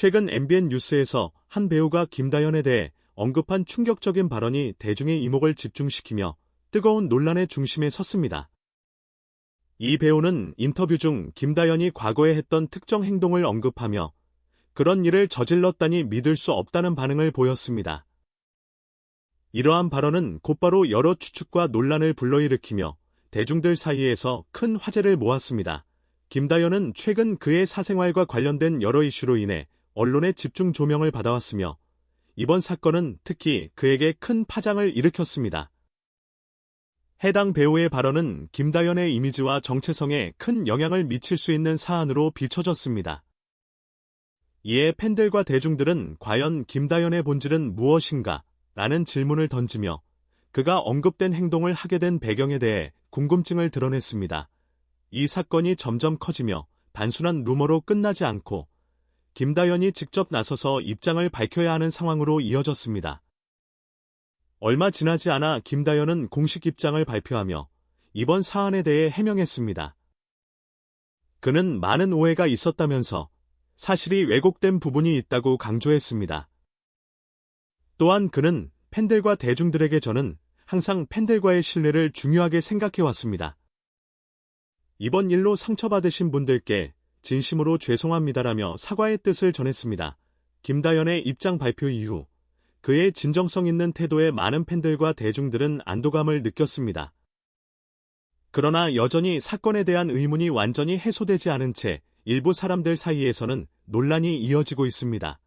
최근 MBN 뉴스에서 한 배우가 김다연에 대해 언급한 충격적인 발언이 대중의 이목을 집중시키며 뜨거운 논란의 중심에 섰습니다. 이 배우는 인터뷰 중 김다연이 과거에 했던 특정 행동을 언급하며 그런 일을 저질렀다니 믿을 수 없다는 반응을 보였습니다. 이러한 발언은 곧바로 여러 추측과 논란을 불러일으키며 대중들 사이에서 큰 화제를 모았습니다. 김다연은 최근 그의 사생활과 관련된 여러 이슈로 인해 언론의 집중 조명을 받아왔으며 이번 사건은 특히 그에게 큰 파장을 일으켰습니다. 해당 배우의 발언은 김다연의 이미지와 정체성에 큰 영향을 미칠 수 있는 사안으로 비춰졌습니다. 이에 팬들과 대중들은 과연 김다연의 본질은 무엇인가? 라는 질문을 던지며 그가 언급된 행동을 하게 된 배경에 대해 궁금증을 드러냈습니다. 이 사건이 점점 커지며 단순한 루머로 끝나지 않고 김다연이 직접 나서서 입장을 밝혀야 하는 상황으로 이어졌습니다. 얼마 지나지 않아 김다연은 공식 입장을 발표하며 이번 사안에 대해 해명했습니다. 그는 많은 오해가 있었다면서 사실이 왜곡된 부분이 있다고 강조했습니다. 또한 그는 팬들과 대중들에게 저는 항상 팬들과의 신뢰를 중요하게 생각해 왔습니다. 이번 일로 상처받으신 분들께 진심으로 죄송합니다라며 사과의 뜻을 전했습니다. 김다연의 입장 발표 이후 그의 진정성 있는 태도에 많은 팬들과 대중들은 안도감을 느꼈습니다. 그러나 여전히 사건에 대한 의문이 완전히 해소되지 않은 채 일부 사람들 사이에서는 논란이 이어지고 있습니다.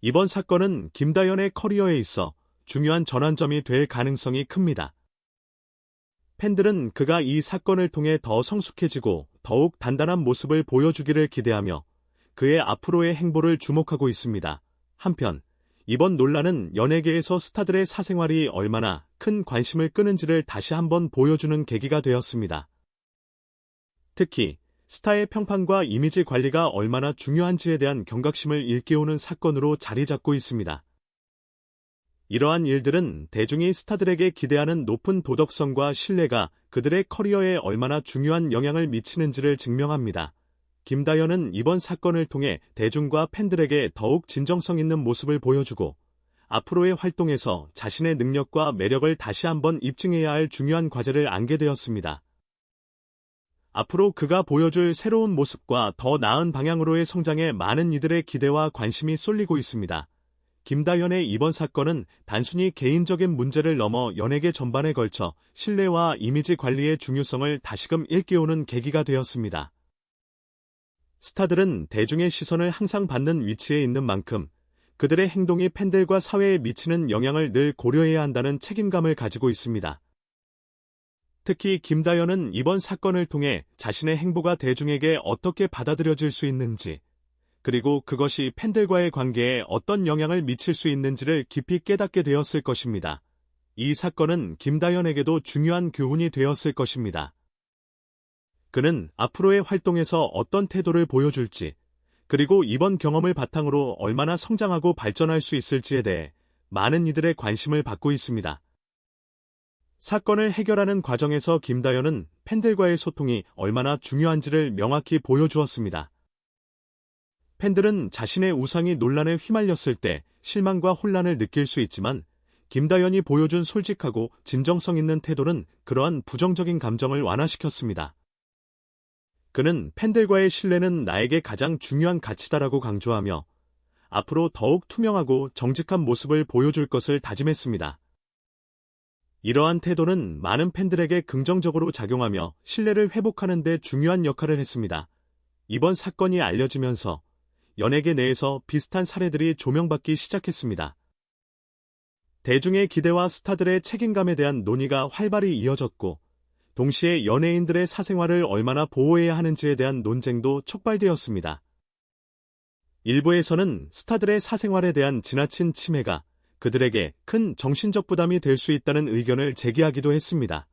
이번 사건은 김다연의 커리어에 있어 중요한 전환점이 될 가능성이 큽니다. 팬들은 그가 이 사건을 통해 더 성숙해지고 더욱 단단한 모습을 보여주기를 기대하며 그의 앞으로의 행보를 주목하고 있습니다. 한편 이번 논란은 연예계에서 스타들의 사생활이 얼마나 큰 관심을 끄는지를 다시 한번 보여주는 계기가 되었습니다. 특히 스타의 평판과 이미지 관리가 얼마나 중요한지에 대한 경각심을 일깨우는 사건으로 자리 잡고 있습니다. 이러한 일들은 대중이 스타들에게 기대하는 높은 도덕성과 신뢰가 그들의 커리어에 얼마나 중요한 영향을 미치는지를 증명합니다. 김다연은 이번 사건을 통해 대중과 팬들에게 더욱 진정성 있는 모습을 보여주고 앞으로의 활동에서 자신의 능력과 매력을 다시 한번 입증해야 할 중요한 과제를 안게 되었습니다. 앞으로 그가 보여줄 새로운 모습과 더 나은 방향으로의 성장에 많은 이들의 기대와 관심이 쏠리고 있습니다. 김다연의 이번 사건은 단순히 개인적인 문제를 넘어 연예계 전반에 걸쳐 신뢰와 이미지 관리의 중요성을 다시금 일깨우는 계기가 되었습니다. 스타들은 대중의 시선을 항상 받는 위치에 있는 만큼 그들의 행동이 팬들과 사회에 미치는 영향을 늘 고려해야 한다는 책임감을 가지고 있습니다. 특히 김다연은 이번 사건을 통해 자신의 행보가 대중에게 어떻게 받아들여질 수 있는지, 그리고 그것이 팬들과의 관계에 어떤 영향을 미칠 수 있는지를 깊이 깨닫게 되었을 것입니다. 이 사건은 김다연에게도 중요한 교훈이 되었을 것입니다. 그는 앞으로의 활동에서 어떤 태도를 보여줄지, 그리고 이번 경험을 바탕으로 얼마나 성장하고 발전할 수 있을지에 대해 많은 이들의 관심을 받고 있습니다. 사건을 해결하는 과정에서 김다연은 팬들과의 소통이 얼마나 중요한지를 명확히 보여주었습니다. 팬들은 자신의 우상이 논란에 휘말렸을 때 실망과 혼란을 느낄 수 있지만 김다연이 보여준 솔직하고 진정성 있는 태도는 그러한 부정적인 감정을 완화시켰습니다. 그는 팬들과의 신뢰는 나에게 가장 중요한 가치다라고 강조하며 앞으로 더욱 투명하고 정직한 모습을 보여줄 것을 다짐했습니다. 이러한 태도는 많은 팬들에게 긍정적으로 작용하며 신뢰를 회복하는 데 중요한 역할을 했습니다. 이번 사건이 알려지면서 연예계 내에서 비슷한 사례들이 조명받기 시작했습니다. 대중의 기대와 스타들의 책임감에 대한 논의가 활발히 이어졌고 동시에 연예인들의 사생활을 얼마나 보호해야 하는지에 대한 논쟁도 촉발되었습니다. 일부에서는 스타들의 사생활에 대한 지나친 침해가 그들에게 큰 정신적 부담이 될 수 있다는 의견을 제기하기도 했습니다.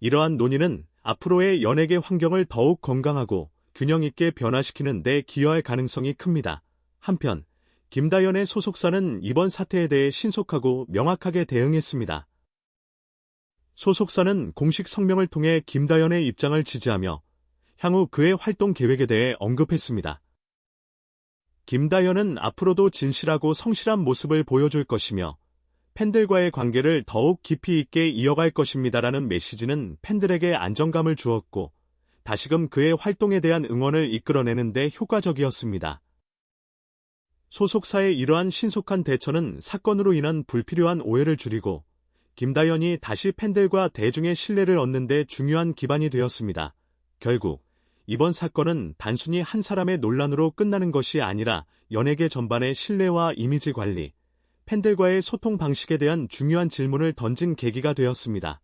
이러한 논의는 앞으로의 연예계 환경을 더욱 건강하고 균형 있게 변화시키는 데 기여할 가능성이 큽니다. 한편 김다연의 소속사는 이번 사태에 대해 신속하고 명확하게 대응했습니다. 소속사는 공식 성명을 통해 김다연의 입장을 지지하며 향후 그의 활동 계획에 대해 언급했습니다. 김다현은 앞으로도 진실하고 성실한 모습을 보여줄 것이며 팬들과의 관계를 더욱 깊이 있게 이어갈 것입니다라는 메시지는 팬들에게 안정감을 주었고 다시금 그의 활동에 대한 응원을 이끌어내는데 효과적이었습니다. 소속사의 이러한 신속한 대처는 사건으로 인한 불필요한 오해를 줄이고 김다연이 다시 팬들과 대중의 신뢰를 얻는 데 중요한 기반이 되었습니다. 결국 이번 사건은 단순히 한 사람의 논란으로 끝나는 것이 아니라 연예계 전반의 신뢰와 이미지 관리, 팬들과의 소통 방식에 대한 중요한 질문을 던진 계기가 되었습니다.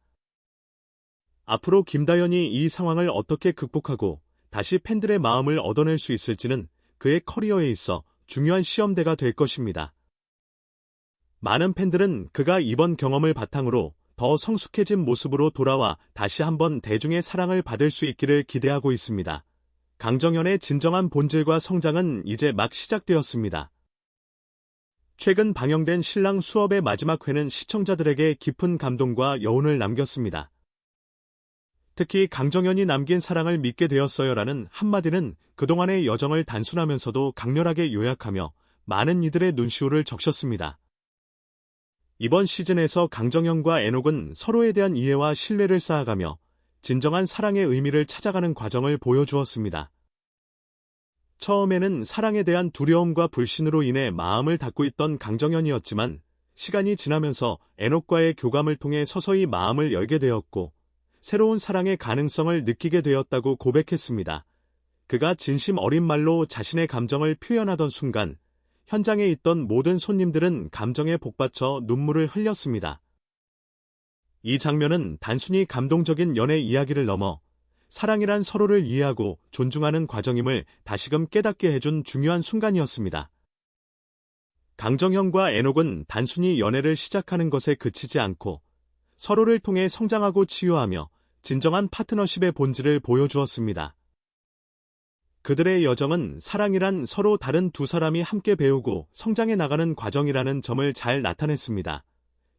앞으로 김다연이 이 상황을 어떻게 극복하고 다시 팬들의 마음을 얻어낼 수 있을지는 그의 커리어에 있어 중요한 시험대가 될 것입니다. 많은 팬들은 그가 이번 경험을 바탕으로 더 성숙해진 모습으로 돌아와 다시 한번 대중의 사랑을 받을 수 있기를 기대하고 있습니다. 강정현의 진정한 본질과 성장은 이제 막 시작되었습니다. 최근 방영된 신랑 수업의 마지막 회는 시청자들에게 깊은 감동과 여운을 남겼습니다. 특히 강정현이 남긴 사랑을 믿게 되었어요라는 한마디는 그동안의 여정을 단순하면서도 강렬하게 요약하며 많은 이들의 눈시울을 적셨습니다. 이번 시즌에서 강정현과 애녹은 서로에 대한 이해와 신뢰를 쌓아가며 진정한 사랑의 의미를 찾아가는 과정을 보여주었습니다. 처음에는 사랑에 대한 두려움과 불신으로 인해 마음을 닫고 있던 강정현이었지만 시간이 지나면서 애녹과의 교감을 통해 서서히 마음을 열게 되었고 새로운 사랑의 가능성을 느끼게 되었다고 고백했습니다. 그가 진심 어린 말로 자신의 감정을 표현하던 순간 현장에 있던 모든 손님들은 감정에 복받쳐 눈물을 흘렸습니다. 이 장면은 단순히 감동적인 연애 이야기를 넘어 사랑이란 서로를 이해하고 존중하는 과정임을 다시금 깨닫게 해준 중요한 순간이었습니다. 강정현과 애녹은 단순히 연애를 시작하는 것에 그치지 않고 서로를 통해 성장하고 치유하며 진정한 파트너십의 본질을 보여주었습니다. 그들의 여정은 사랑이란 서로 다른 두 사람이 함께 배우고 성장해 나가는 과정이라는 점을 잘 나타냈습니다.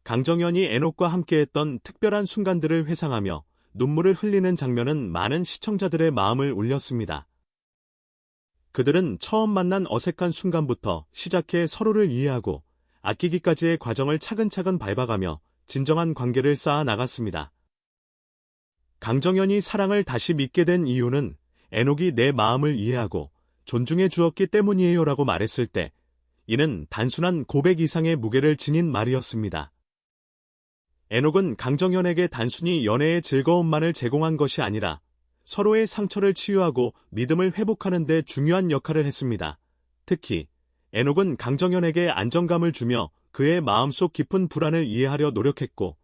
강정현이 애녹과 함께했던 특별한 순간들을 회상하며 눈물을 흘리는 장면은 많은 시청자들의 마음을 울렸습니다. 그들은 처음 만난 어색한 순간부터 시작해 서로를 이해하고 아끼기까지의 과정을 차근차근 밟아가며 진정한 관계를 쌓아 나갔습니다. 강정현이 사랑을 다시 믿게 된 이유는 애녹이 내 마음을 이해하고 존중해 주었기 때문이에요 라고 말했을 때 이는 단순한 고백 이상의 무게를 지닌 말이었습니다. 애녹은 강정현에게 단순히 연애의 즐거움만을 제공한 것이 아니라 서로의 상처를 치유하고 믿음을 회복하는 데 중요한 역할을 했습니다. 특히 애녹은 강정현에게 안정감을 주며 그의 마음속 깊은 불안을 이해하려 노력했고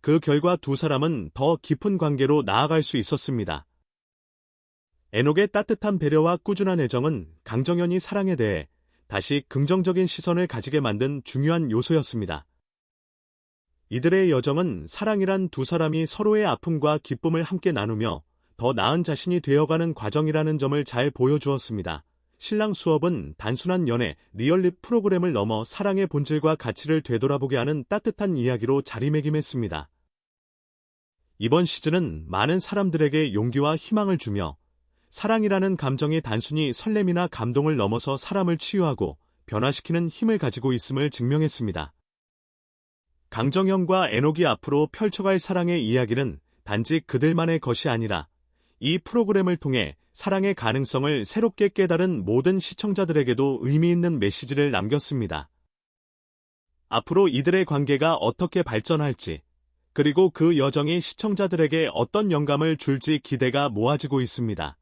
그 결과 두 사람은 더 깊은 관계로 나아갈 수 있었습니다. 애녹의 따뜻한 배려와 꾸준한 애정은 강정현이 사랑에 대해 다시 긍정적인 시선을 가지게 만든 중요한 요소였습니다. 이들의 여정은 사랑이란 두 사람이 서로의 아픔과 기쁨을 함께 나누며 더 나은 자신이 되어가는 과정이라는 점을 잘 보여주었습니다. 신랑 수업은 단순한 연애, 리얼립 프로그램을 넘어 사랑의 본질과 가치를 되돌아보게 하는 따뜻한 이야기로 자리매김했습니다. 이번 시즌은 많은 사람들에게 용기와 희망을 주며 사랑이라는 감정이 단순히 설렘이나 감동을 넘어서 사람을 치유하고 변화시키는 힘을 가지고 있음을 증명했습니다. 강정현과 애녹이 앞으로 펼쳐갈 사랑의 이야기는 단지 그들만의 것이 아니라 이 프로그램을 통해 사랑의 가능성을 새롭게 깨달은 모든 시청자들에게도 의미 있는 메시지를 남겼습니다. 앞으로 이들의 관계가 어떻게 발전할지, 그리고 그 여정이 시청자들에게 어떤 영감을 줄지 기대가 모아지고 있습니다.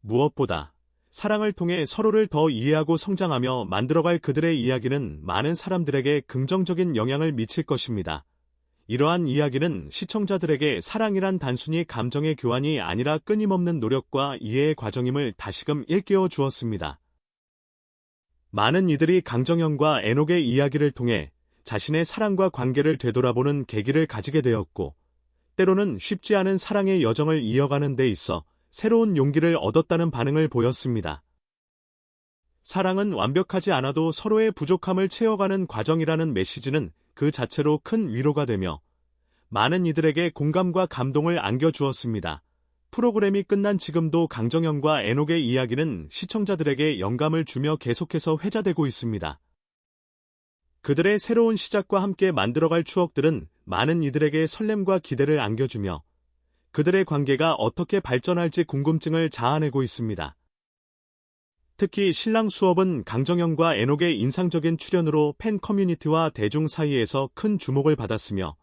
무엇보다 사랑을 통해 서로를 더 이해하고 성장하며 만들어갈 그들의 이야기는 많은 사람들에게 긍정적인 영향을 미칠 것입니다. 이러한 이야기는 시청자들에게 사랑이란 단순히 감정의 교환이 아니라 끊임없는 노력과 이해의 과정임을 다시금 일깨워 주었습니다. 많은 이들이 강정현과 애녹의 이야기를 통해 자신의 사랑과 관계를 되돌아보는 계기를 가지게 되었고, 때로는 쉽지 않은 사랑의 여정을 이어가는 데 있어 새로운 용기를 얻었다는 반응을 보였습니다. 사랑은 완벽하지 않아도 서로의 부족함을 채워가는 과정이라는 메시지는 그 자체로 큰 위로가 되며 많은 이들에게 공감과 감동을 안겨주었습니다. 프로그램이 끝난 지금도 강정현과 애녹의 이야기는 시청자들에게 영감을 주며 계속해서 회자되고 있습니다. 그들의 새로운 시작과 함께 만들어갈 추억들은 많은 이들에게 설렘과 기대를 안겨주며 그들의 관계가 어떻게 발전할지 궁금증을 자아내고 있습니다. 특히 신랑 수업은 강정현과 애녹의 인상적인 출연으로 팬 커뮤니티와 대중 사이에서 큰 주목을 받았으며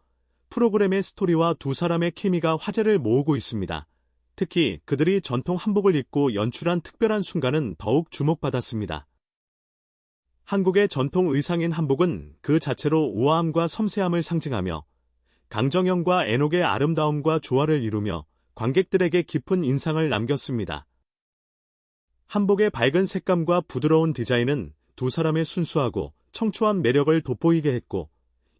프로그램의 스토리와 두 사람의 케미가 화제를 모으고 있습니다. 특히 그들이 전통 한복을 입고 연출한 특별한 순간은 더욱 주목받았습니다. 한국의 전통 의상인 한복은 그 자체로 우아함과 섬세함을 상징하며 강정현과 애녹의 아름다움과 조화를 이루며 관객들에게 깊은 인상을 남겼습니다. 한복의 밝은 색감과 부드러운 디자인은 두 사람의 순수하고 청초한 매력을 돋보이게 했고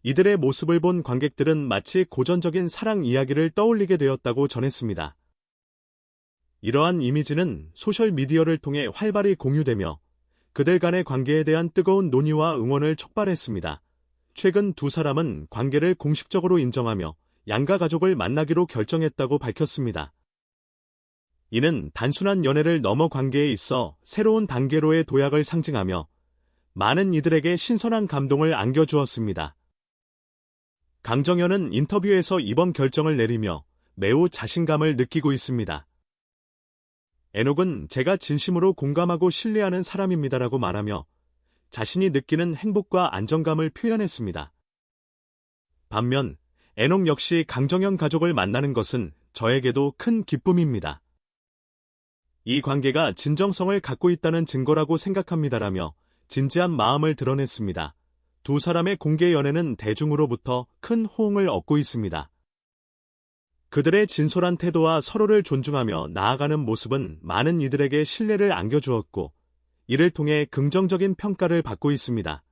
이들의 모습을 본 관객들은 마치 고전적인 사랑 이야기를 떠올리게 되었다고 전했습니다. 이러한 이미지는 소셜미디어를 통해 활발히 공유되며 그들 간의 관계에 대한 뜨거운 논의와 응원을 촉발했습니다. 최근 두 사람은 관계를 공식적으로 인정하며 양가 가족을 만나기로 결정했다고 밝혔습니다. 이는 단순한 연애를 넘어 관계에 있어 새로운 단계로의 도약을 상징하며 많은 이들에게 신선한 감동을 안겨주었습니다. 강정현은 인터뷰에서 이번 결정을 내리며 매우 자신감을 느끼고 있습니다. 에녹은 제가 진심으로 공감하고 신뢰하는 사람입니다라고 말하며 자신이 느끼는 행복과 안정감을 표현했습니다. 반면 에녹 역시 강정현 가족을 만나는 것은 저에게도 큰 기쁨입니다. 이 관계가 진정성을 갖고 있다는 증거라고 생각합니다라며 진지한 마음을 드러냈습니다. 두 사람의 공개 연애는 대중으로부터 큰 호응을 얻고 있습니다. 그들의 진솔한 태도와 서로를 존중하며 나아가는 모습은 많은 이들에게 신뢰를 안겨주었고, 이를 통해 긍정적인 평가를 받고 있습니다.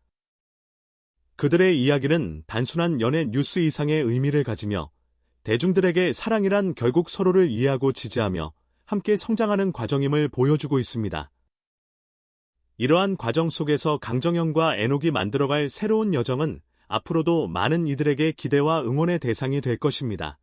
그들의 이야기는 단순한 연애 뉴스 이상의 의미를 가지며, 대중들에게 사랑이란 결국 서로를 이해하고 지지하며 함께 성장하는 과정임을 보여주고 있습니다. 이러한 과정 속에서 강정현과 애녹이 만들어갈 새로운 여정은 앞으로도 많은 이들에게 기대와 응원의 대상이 될 것입니다.